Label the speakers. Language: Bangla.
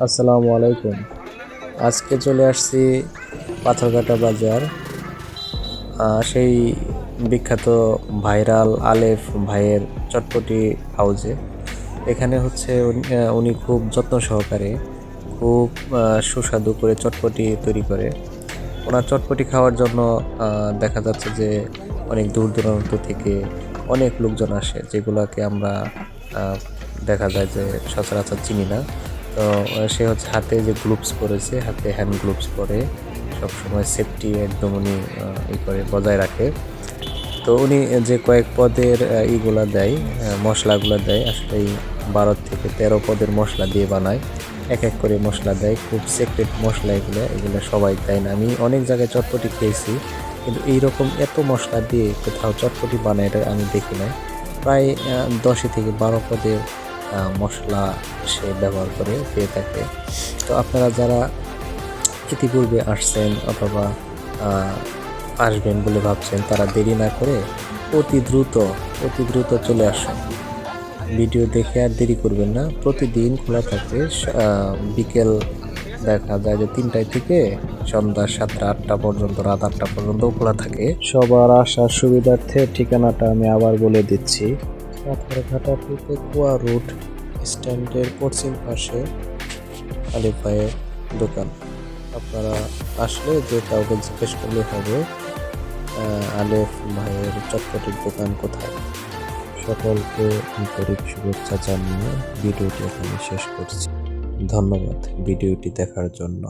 Speaker 1: আসসালামু আলাইকুম। আজকে চলে আসছি পাথরঘাটা বাজার। সেই বিখ্যাত ভাইরাল আলেফ ভাইয়ের চটপটি হাউজে। এখানে হচ্ছে উনি- খুব যত্ন সহকারে খুব সুস্বাদু করে চটপটি তৈরি করে। ওনার চটপটি খাওয়ার জন্য দেখা যাচ্ছে যে অনেক দূর দূরান্ত থেকে অনেক লোকজন আসে, যেগুলোকে আমরা দেখা যায় যে সচরাচর চিনি না। তো সে হচ্ছে হাতে যে গ্লোভস পরেছে, হাতে হ্যান্ড গ্লোভস পরে সবসময় সেফটি একদম উনি ই করে, বজায় রাখে। তো উনি যে কয়েক পদের ইগুলা দেয় মশলাগুলো দেয়, আসলে এই বারো থেকে তেরো পদের মশলা দিয়ে বানায়। এক এক করে মশলা দেয়, খুব সিক্রেট মশলা এগুলো এগুলো সবাই দেয় না। আমি অনেক জায়গায় চটপটি খেয়েছি, কিন্তু এইরকম এত মশলা দিয়ে কোথাও চটপটি বানায় এটা আমি দেখি নাই। প্রায় দশে থেকে বারো পদের মশলা সে ব্যবহার করে পেয়ে থাকে। তো আপনারা যারা ইতিপূর্বে আসছেন অথবা আসবেন বলে ভাবছেন, তারা দেরি না করে অতি দ্রুত অতি দ্রুত চলে আসুন। ভিডিও দেখে আর দেরি করবেন না। প্রতিদিন খোলা থাকে বিকেল দেখা যায় যে তিনটায় থেকে সন্ধ্যা সাতটা, আটটা পর্যন্ত, রাত আটটা পর্যন্ত খোলা থাকে। সবার আসার সুবিধার্থে ঠিকানাটা আমি আবার বলে দিচ্ছি। পাথরঘাটা থেকে কুয়া রুট স্ট্যান্ডের পশ্চিম পাশে আলিফ ভাইয়ের দোকান। আপনারা আসলে যে কাউকে জিজ্ঞেস করলে হবে আলেফ ভাইয়ের চটপটির দোকান কোথায়? সকলকে আন্তরিক শুভেচ্ছা জানিয়ে ভিডিওটি এখানে শেষ করছি। ধন্যবাদ ভিডিওটি দেখার জন্য।